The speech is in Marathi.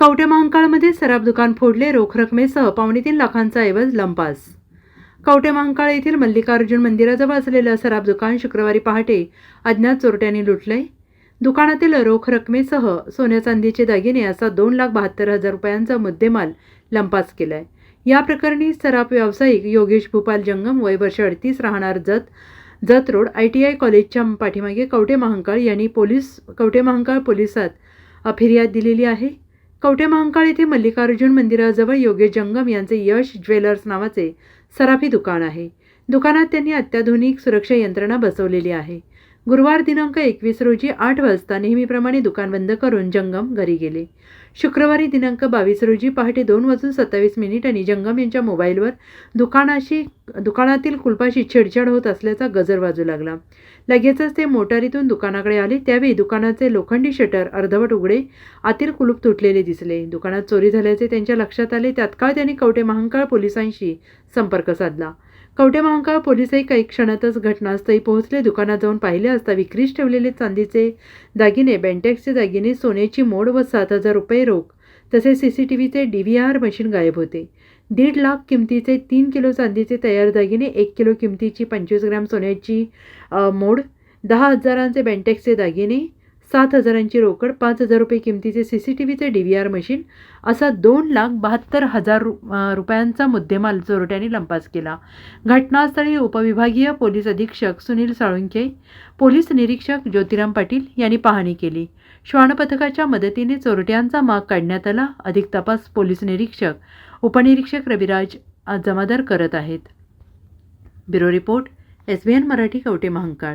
कवठे महांकाळमध्ये सराफ दुकान फोडले रोख रकमेसह पावणे तीन लाखांचा ऐवज लंपास. कवठे महांकाळ येथील मल्लिकार्जुन मंदिराजवळ असलेलं सराफ दुकान शुक्रवारी पहाटे अज्ञात चोरट्यांनी लुटलंय. दुकानातील रोख रकमेसह सोन्या चांदीचे दागिने असा दोन लाख बहात्तर हजार रुपयांचा मुद्देमाल लंपास केलाय. या प्रकरणी सराफ व्यावसायिक योगेश भूपाल जंगम वय वर्ष अडतीस राहणार Jat Jat road I T I कॉलेजच्या पाठीमागे कवठे महांकाळ यांनी पोलीस कवठे महांकाळ पोलिसात फिर्याद दिलेली आहे. कवठे महांकाळ येथे मल्लिकार्जुन मंदिराजवळ योगेश जंगम यांचे यश ज्वेलर्स नावाचे सराफी दुकान आहे. दुकानात त्यांनी अत्याधुनिक सुरक्षा यंत्रणा बसवलेली आहे. गुरुवार दिनांक एकवीस रोजी आठ वाजता नेहमीप्रमाणे दुकान बंद करून जंगम घरी गेले. शुक्रवारी दिनांक बावीस रोजी पहाटे दोन वाजून सत्तावीस मिनिटांनी जंगम यांच्या मोबाईलवर दुकानाशी दुकानातील कुलपाशी छेडछाड होत असल्याचा गजर वाजू लागला. लगेचच ते मोटारीतून दुकानाकडे आले. त्यावेळी दुकानाचे लोखंडी शटर अर्धवट उघडे आतील कुलूप तुटलेले दिसले. दुकानात चोरी झाल्याचे त्यांच्या लक्षात आले. तात्काळ त्यांनी कवटे महांकाळ पोलिसांशी संपर्क साधला. कवठे महांकाळ पोलिसही काही क्षणातच घटनास्थळी पोहोचले. दुकानात जाऊन पाहिले असता विक्रीस ठेवलेले चांदीचे दागिने बँटॅक्सचे दागिने सोन्याची मोड व सात हजार रुपये रोख तसेच सी सी टी व्हीचे डी व्ही आर मशीन गायब होते. दीड लाख किमतीचे तीन किलो चांदीचे तयार दागिने एक किलो किमतीची पंचवीस ग्रॅम सोन्याची मोड दहा हजारांचे बँटॅक्सचे दागिने सात हजारांची रोकड पाच हजार रुपये किमतीचे सी सी टी व्हीचे डी व्ही आर मशीन असा दोन लाख बहात्तर हजार रु रुपयांचा मुद्देमाल चोरट्याने लंपास केला. घटनास्थळी उपविभागीय पोलीस अधीक्षक सुनील साळुंखे पोलीस निरीक्षक ज्योतिराम पाटील यांनी पाहणी केली. श्वानपथकाच्या मदतीने चोरट्यांचा माग काढण्यात आला अधिक तपास पोलीस निरीक्षक उपनिरीक्षक रविराज जमादार करत आहेत. Bureau report S B N Marathi Kavathe Mahankal